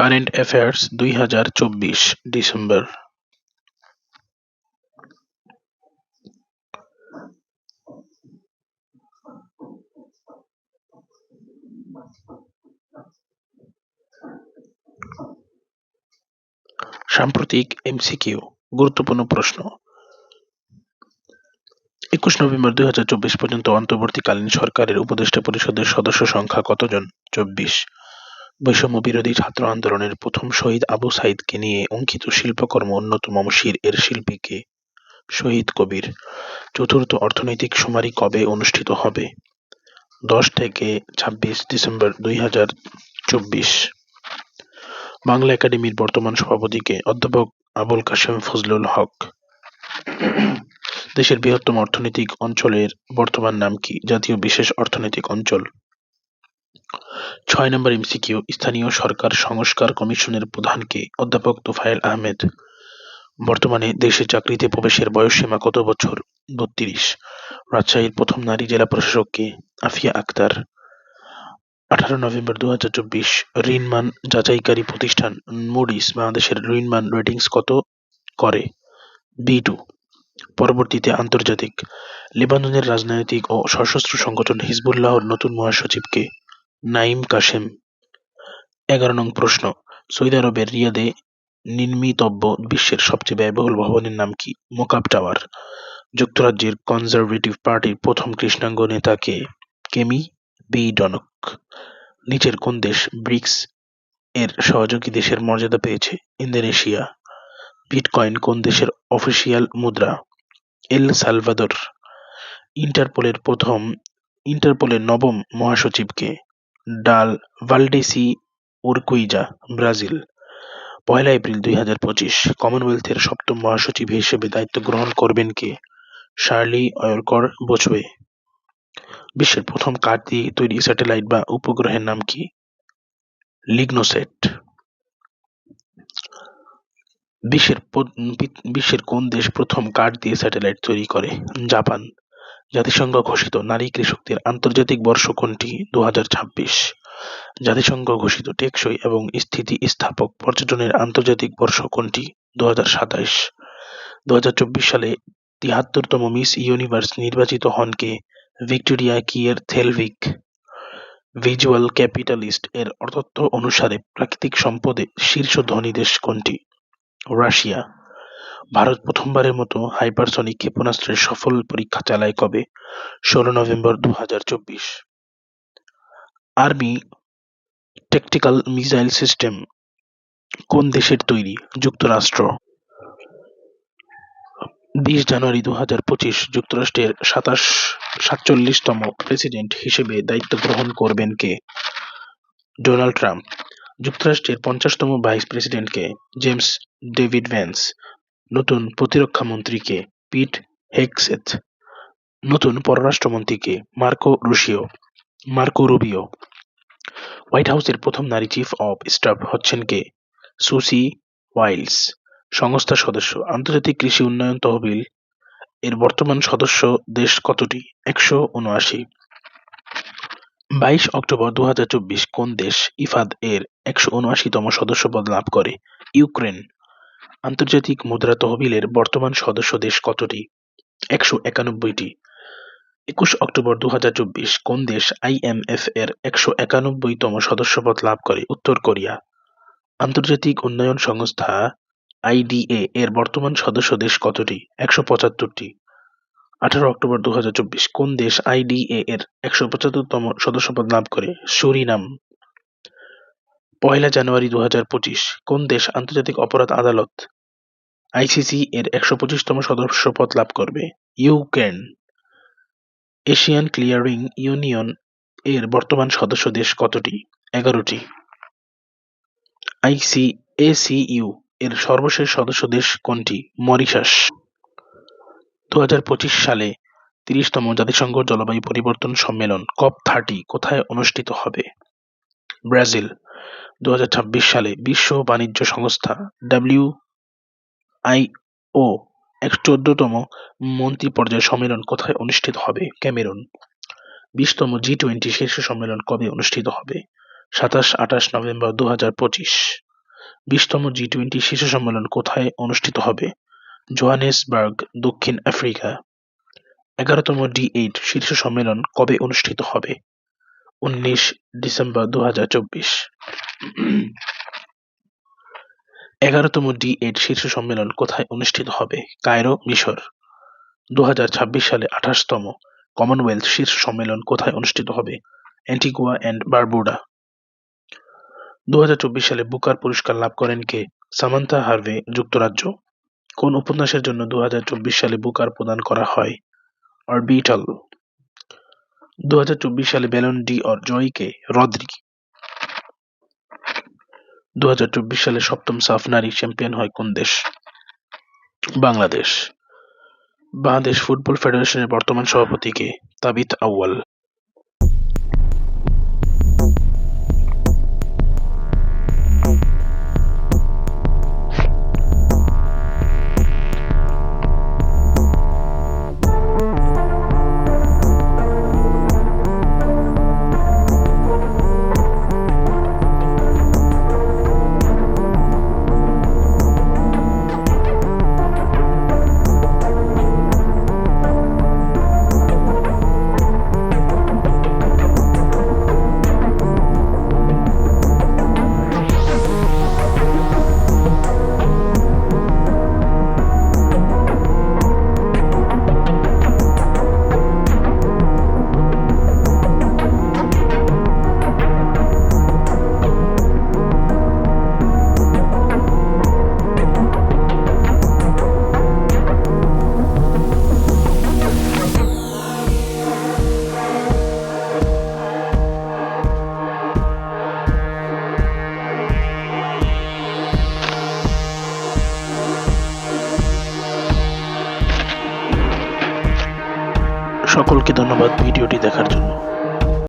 Current affairs দুই হাজার চব্বিশ, ডিসেম্বর। সাম্প্রতিক এমসিকিউ, গুরুত্বপূর্ণ প্রশ্ন। একুশ নভেম্বর দুই হাজার চব্বিশ পর্যন্ত অন্তর্বর্তীকালীন সরকারের উপদেষ্টা পরিষদের সদস্য সংখ্যা কতজন? চব্বিশ। বৈষম্য বিরোধী ছাত্র আন্দোলনের প্রথম শহীদ আবু সাইদকে নিয়ে অঙ্কিত শিল্পকর্ম অন্যতম শির এর শিল্পীকে। শহীদ কবির চতুর্থ অর্থনৈতিক শুমারি কবে অনুষ্ঠিত হবে? দশ থেকে ছাব্বিশ ডিসেম্বর দুই হাজার চব্বিশ। বাংলা একাডেমির বর্তমান সভাপতিকে অধ্যাপক আবুল কাশেম ফজলুল হক। দেশের বৃহত্তম অর্থনৈতিক অঞ্চলের বর্তমান নাম কি? জাতীয় বিশেষ অর্থনৈতিক অঞ্চল। ছয় নম্বর এমসিকিউ স্থানীয় সরকার সংস্কার কমিশনের প্রধানকে অধ্যাপক তোফায়েল আহমেদ। বর্তমানে দেশে চাকরিতে প্রবেশের বয়সসীমা কত বছর? বত্রিশ। রাজশাহীর প্রথম নারী জেলা প্রশাসককে আফিয়া আক্তার। আঠারো নভেম্বর দু হাজার চব্বিশ, ঋণমান যাচাইকারী প্রতিষ্ঠান মুডিস বাংলাদেশের ঋণমান রেটিংস কত? করে। B two. পরবর্তীতে আন্তর্জাতিক। লেবাননের রাজনৈতিক ও সশস্ত্র সংগঠন হিজবুল্লাহর নতুন মহাসচিবকে নাইম কাশেম। এগারো নং প্রশ্ন। সৌদি আরবের রিয়াদে নির্মিতব্য বিশ্বের সবচেয়ে ব্যয়বহুল ভবনের নাম কি? মোকাব টাওয়ার। যুক্তরাজ্যের কনজারভেটিভ পার্টির প্রথম কৃষ্ণাঙ্গ নেতা কে? কেমি বি ডনক। নিচের কোন দেশ ব্রিক্স এর সহযোগী দেশের মর্যাদা পেয়েছে? ইন্দোনেশিয়া। বিটকয়েন কোন দেশের অফিসিয়াল মুদ্রা? El Salvador. ইন্টারপোলের প্রথম, ইন্টারপোলের নবম মহাসচিবকে ডাল ভালডেসি, উরকুইজা, ব্রাজিল। পয়লা এপ্রিল দুই হাজার পঁচিশ, কমনওয়েলথের সপ্তম মহাসচিব হিসেবে দায়িত্ব গ্রহণ করবেন কে? শার্লি অয়রকর বোঝবে। বিশ্বের প্রথম কাঠ দিয়ে তৈরি স্যাটেলাইট বা উপগ্রহের নাম কি? লিগনোসেট। বিশ্বের বিশ্বের কোন দেশ প্রথম কাঠ দিয়ে স্যাটেলাইট তৈরি করে? জাপান। জাতিসংঘ ঘোষিত নারী কৃষকদের আন্তর্জাতিক বর্ষ কোনটি দুহাজার ছাব্বিশ। জাতিসংঘ ঘোষিত টেকসই এবং স্থিতিস্থাপক পর্যটনের আন্তর্জাতিক বর্ষ কোনটি দু হাজার সালে তিয়াত্তরতম মিস ইউনিভার্স নির্বাচিত হন কে? Victoria Kjaer Theilvig. Visual capitalist এর তথ্য অনুসারে প্রাকৃতিক সম্পদে শীর্ষ ধনী দেশ কোনটি? রাশিয়া। ভারত প্রথমবারের মতো হাইপারসনিক ক্ষেপণাস্ত্রের সফল পরীক্ষা চালায় কবে? ষোলো নভেম্বর দু আর্মি ট্যাকটিক্যাল মিসাইল সিস্টেম কোন দেশের তৈরি? যুক্তরাষ্ট্র। বিশ জানুয়ারি দু হাজার পঁচিশ, যুক্তরাষ্ট্রের সাতাশ সাতচল্লিশতম প্রেসিডেন্ট হিসেবে দায়িত্ব গ্রহণ করবেন কে? Donald Trump. যুক্তরাষ্ট্রের পঞ্চাশতম ভাইস প্রেসিডেন্টকে, জেমস ডেভিড ভ্যান্স। নতুন প্রতিরক্ষা মন্ত্রীকে পিট হেগসেথ, নতুন পররাষ্ট্রমন্ত্রীকে Marco Rubio, Marco Rubio. White হাউসের প্রথম নারী চিফ অব স্টাফ হচ্ছেন কে সুসি ওয়াইলস সংস্থার সদস্য। আন্তর্জাতিক কৃষি উন্নয়ন তহবিল এর বর্তমান সদস্য দেশ কতটি? একশো উনআশি। বাইশ অক্টোবর দু হাজার চব্বিশ কোন দেশ ইফাদ এর একশো উনআশিতম সদস্যপদ লাভ করে? ইউক্রেন। আন্তর্জাতিক মুদ্রা তহবিলের বর্তমান সদস্য দেশ কতটি? একশো একানব্বইটি। একুশ অক্টোবর দু কোন দেশ আইএমএফ এর একশো একানব্বইতম সদস্যপদ লাভ করে? উত্তর কোরিয়া। আন্তর্জাতিক উন্নয়ন সংস্থা আইডিএ এর বর্তমান সদস্য দেশ কতটি? একশো পঁচাত্তরটি। আঠারো অক্টোবর দু হাজার চব্বিশ, কোন দেশ আইডিএ এর একশো পঁচাত্তরতম সদস্যপদ লাভ করে? সুরিনাম। পয়লা জানুয়ারি দু হাজার পঁচিশ, কোন দেশ আন্তর্জাতিক অপরাধ আদালত? আইসিসি এর একশো পঁচিশতম সদস্যপদ লাভ করবে। ইউক্রেন। এশিয়ান ক্লিয়ারিং ইউনিয়ন এর বর্তমান সদস্য দেশ কতটি? এগারোটি। আইসিএসিইউ এর সর্বশেষ সদস্য দেশ কোনটি? মরিশাস। দু হাজার পঁচিশ সালে তিরিশতম জাতিসংঘ জলবায়ু পরিবর্তন সম্মেলন, কপ থার্টি, কোথায় অনুষ্ঠিত হবে? ব্রাজিল। দু হাজার ছাব্বিশ সালে বিশ্ব বাণিজ্য সংস্থা ডাব্লিউ আইও এক চোদ্দতম মন্ত্রী পর্যায়ের সম্মেলন কোথায় অনুষ্ঠিত হবে? ক্যামেরুন। বিশতম জি টোয়েন্টি শীর্ষ সম্মেলন কবে অনুষ্ঠিত হবে? সাতাশ আঠাশ নভেম্বর দু হাজার পঁচিশ। বিশতম জি টোয়েন্টি শীর্ষ সম্মেলন কোথায় অনুষ্ঠিত হবে? জোহানেসবার্গ, দক্ষিণ আফ্রিকা। এগারোতম ডি এইট শীর্ষ সম্মেলন কবে অনুষ্ঠিত হবে? উনিশ ডিসেম্বর দু হাজার চব্বিশ। এগারোতম ডি এইট শীর্ষ সম্মেলন কোথায় অনুষ্ঠিত হবে? কায়রো, মিশর। দু সালে আঠাশতম কমনওয়েলথ শীর্ষ সম্মেলন কোথায় অনুষ্ঠিত হবে? Antigua and Barbuda. দু হাজার চব্বিশ সালে বুকার পুরস্কার লাভ করেন কে? সামান্থা হার্ভে, যুক্তরাজ্য। কোন উপন্যাসের জন্য দু হাজার চব্বিশ সালে বুকার প্রদান করা হয়? অরবিটাল। দু হাজার চব্বিশ সালে ব্যালন ডি অর জয়ীকে রদ্রি দু সালে সপ্তম সাফ নারী চ্যাম্পিয়ন হয় কোন দেশ? বাংলাদেশ। বাংলাদেশ ফুটবল ফেডারেশনের বর্তমান সভাপতি কে? তাবিথ আউয়াল। সকলকে ধন্যবাদ ভিডিওটি দেখার জন্য।